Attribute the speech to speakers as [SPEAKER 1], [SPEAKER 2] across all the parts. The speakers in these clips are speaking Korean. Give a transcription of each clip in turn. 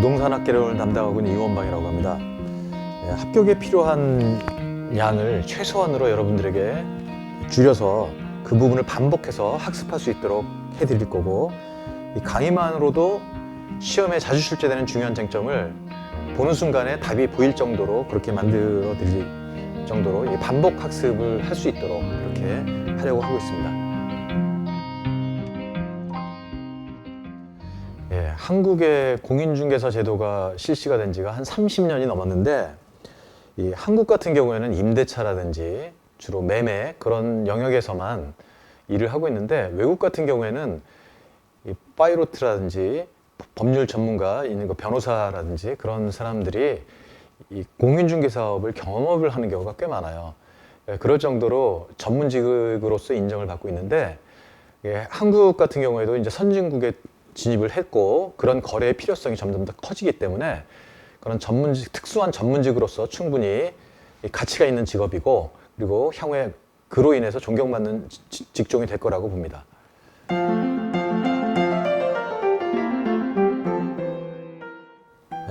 [SPEAKER 1] 부동산 학계를 담당하고 있는 이원방이라고 합니다. 예, 합격에 필요한 양을 최소한으로 여러분들에게 줄여서 그 부분을 반복해서 학습할 수 있도록 해드릴 거고 이 강의만으로도 시험에 자주 출제되는 중요한 쟁점을 보는 순간에 답이 보일 정도로 그렇게 만들어 드릴 정도로 이 반복 학습을 할 수 있도록 그렇게 하려고 하고 있습니다. 한국의 공인중개사 제도가 실시가 된 지가 한 30년이 넘었는데 이 한국 같은 경우에는 임대차라든지 주로 매매 그런 영역에서만 일을 하고 있는데 외국 같은 경우에는 이 파이로트라든지 법률 전문가 있는 거 변호사라든지 그런 사람들이 이 공인중개 사업을 경험업을 하는 경우가 꽤 많아요. 예, 그럴 정도로 전문직으로서 인정을 받고 있는데 예, 한국 같은 경우에도 이제 선진국에 진입을 했고 그런 거래의 필요성이 점점 더 커지기 때문에 그런 전문직 특수한 전문직으로서 충분히 이 가치가 있는 직업이고 그리고 향후에 그로 인해서 존경받는 지- 직종이 될 거라고 봅니다.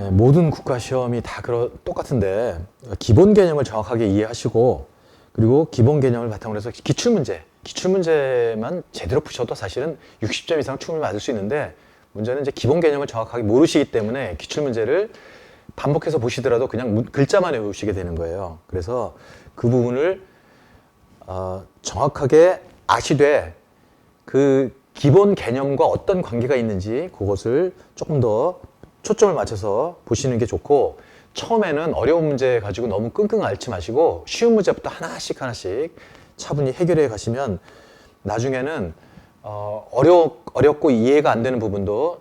[SPEAKER 1] 예, 모든 국가 시험이 다 그러, 똑같은데 기본 개념을 정확하게 이해하시고 그리고 기본 개념을 바탕으로 해서 기출 문제, 기출 문제만 제대로 푸셔도 사실은 60점 이상 충분히 맞을 수 있는데 문제는 이제 기본 개념을 정확하게 모르시기 때문에 기출 문제를 반복해서 보시더라도 그냥 문- 글자만 외우시게 되는 거예요. 그래서 그 부분을 어, 정확하게 아시되 그 기본 개념과 어떤 관계가 있는지 그것을 조금 더 초점을 맞춰서 보시는 게 좋고 처음에는 어려운 문제 가지고 너무 끙끙 앓지 마시고 쉬운 문제부터 하나씩 하나씩 차분히 해결해 가시면 나중에는 어, 어려, 어렵고 이해가 안 되는 부분도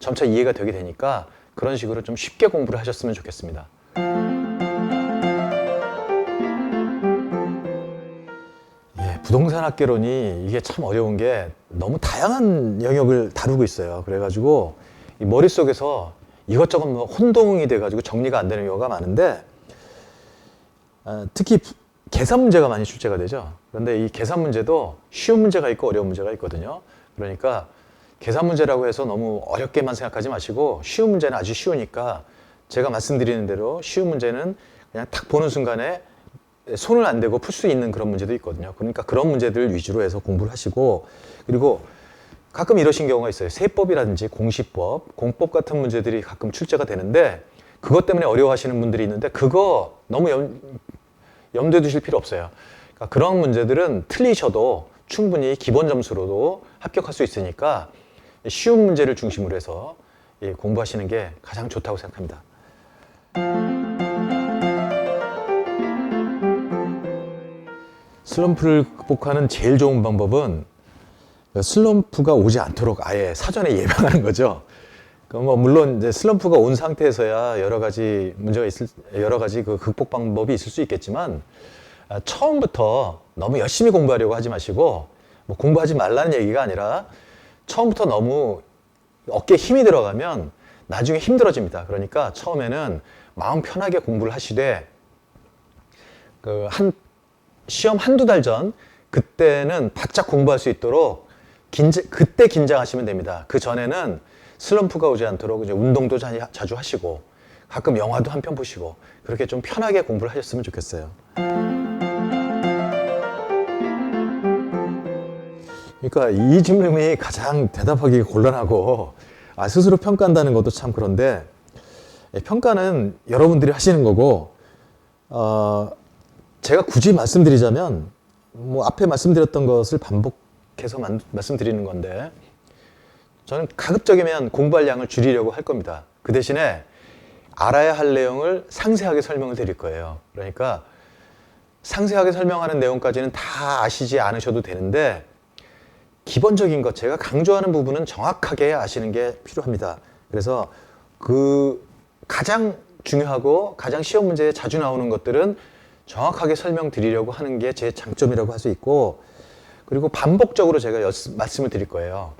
[SPEAKER 1] 점차 이해가 되게 되니까 그런 식으로 좀 쉽게 공부를 하셨으면 좋겠습니다. 예, 부동산 학개론이 이게 참 어려운 게 너무 다양한 영역을 다루고 있어요. 그래가지고 이 머릿속에서 이것저것 뭐 혼동이 돼가지고 정리가 안 되는 경우가 많은데 아, 특히 부- 계산 문제가 많이 출제가 되죠. 그런데 이 계산 문제도 쉬운 문제가 있고 어려운 문제가 있거든요. 그러니까 계산 문제라고 해서 너무 어렵게만 생각하지 마시고 쉬운 문제는 아주 쉬우니까 제가 말씀드리는 대로 쉬운 문제는 그냥 딱 보는 순간에 손을 안 대고 풀 수 있는 그런 문제도 있거든요. 그러니까 그런 문제들 위주로 해서 공부를 하시고 그리고 가끔 이러신 경우가 있어요. 세법이라든지 공시법, 공법 같은 문제들이 가끔 출제가 되는데 그것 때문에 어려워하시는 분들이 있는데 그거 너무 염, 염두에 두실 필요 없어요. 그러니까 그런 문제들은 틀리셔도 충분히 기본 점수로도 합격할 수 있으니까 쉬운 문제를 중심으로 해서 예, 공부하시는 게 가장 좋다고 생각합니다. 슬럼프를 극복하는 제일 좋은 방법은 슬럼프가 오지 않도록 아예 사전에 예방하는 거죠. 그뭐 물론 이제 슬럼프가 온 상태에서야 여러 가지 문제가 있을 여러 가지 그 극복 방법이 있을 수 있겠지만 아, 처음부터 너무 열심히 공부하려고 하지 마시고 뭐 공부하지 말라는 얘기가 아니라 처음부터 너무 어깨에 힘이 들어가면 나중에 힘들어집니다. 그러니까 처음에는 마음 편하게 공부를 하시되 그 한 시험 한두 달 전 그때는 바짝 공부할 수 있도록 긴장, 그때 긴장하시면 됩니다. 그 전에는 슬럼프가 오지 않도록 이제 운동도 자, 자주 하시고 가끔 영화도 한 편 보시고 그렇게 좀 편하게 공부를 하셨으면 좋겠어요. 그러니까 이 질문이 가장 대답하기 곤란하고 아, 스스로 평가한다는 것도 참 그런데 예, 평가는 여러분들이 하시는 거고 어, 제가 굳이 말씀드리자면 뭐 앞에 말씀드렸던 것을 반복해서 만- 말씀드리는 건데 저는 가급적이면 공부할 양을 줄이려고 할 겁니다. 그 대신에 알아야 할 내용을 상세하게 설명을 드릴 거예요. 그러니까 상세하게 설명하는 내용까지는 다 아시지 않으셔도 되는데 기본적인 것 제가 강조하는 부분은 정확하게 아시는 게 필요합니다. 그래서 그 가장 중요하고 가장 시험 문제에 자주 나오는 것들은 정확하게 설명드리려고 하는 게 제 장점이라고 할 수 있고 그리고 반복적으로 제가 여- 말씀을 드릴 거예요.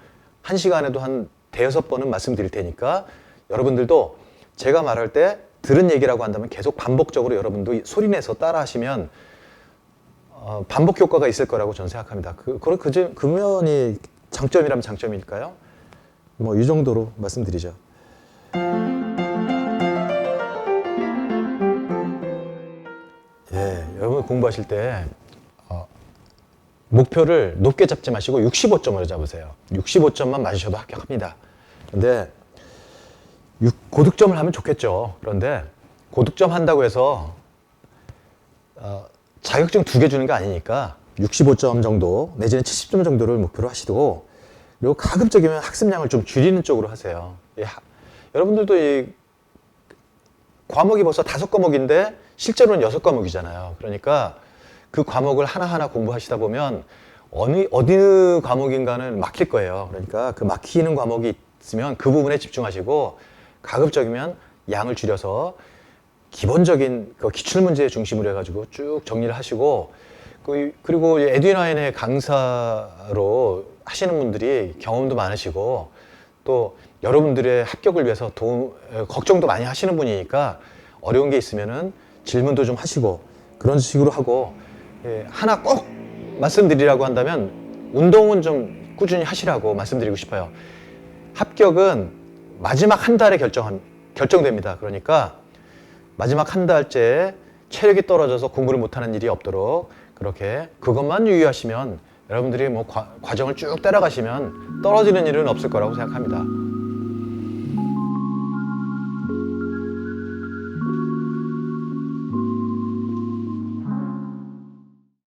[SPEAKER 1] 한 시간에도 한 대여섯 번은 말씀드릴 테니까 여러분들도 제가 말할 때 들은 얘기라고 한다면 계속 반복적으로 여러분도 소리내서 따라하시면 어, 반복 효과가 있을 거라고 저는 생각합니다. 그, 그, 그, 그 면이 장점이라면 장점일까요? 뭐 이 정도로 말씀드리죠. 예, 여러분 공부하실 때 목표를 높게 잡지 마시고 65점으로 잡으세요. 65점만 맞으셔도 합격합니다. 근데 육- 고득점을 하면 좋겠죠. 그런데 고득점 한다고 해서 어, 자격증 두 개 주는 게 아니니까 65점 정도 내지는 70점 정도를 목표로 하시고 그리고 가급적이면 학습량을 좀 줄이는 쪽으로 하세요. 이 하- 여러분들도 이 과목이 벌써 다섯 과목인데 실제로는 여섯 과목이잖아요. 그러니까 그 과목을 하나하나 공부하시다 보면 어느 어느 과목인가는 막힐 거예요. 그러니까 그 막히는 과목이 있으면 그 부분에 집중하시고 가급적이면 양을 줄여서 기본적인 그 기출 문제 중심으로 해가지고 쭉 정리를 하시고 그- 그리고 에듀나인의 강사로 하시는 분들이 경험도 많으시고 또 여러분들의 합격을 위해서 도움, 에, 걱정도 많이 하시는 분이니까 어려운 게 있으면은 질문도 좀 하시고 그런 식으로 하고 예, 하나 꼭 말씀드리라고 한다면 운동은 좀 꾸준히 하시라고 말씀드리고 싶어요. 합격은 마지막 한 달에 결정 결정됩니다. 그러니까 마지막 한 달째 체력이 떨어져서 공부를 못하는 일이 없도록 그렇게 그것만 유의하시면 여러분들이 뭐 과, 과정을 쭉 따라가시면 떨어지는 일은 없을 거라고 생각합니다.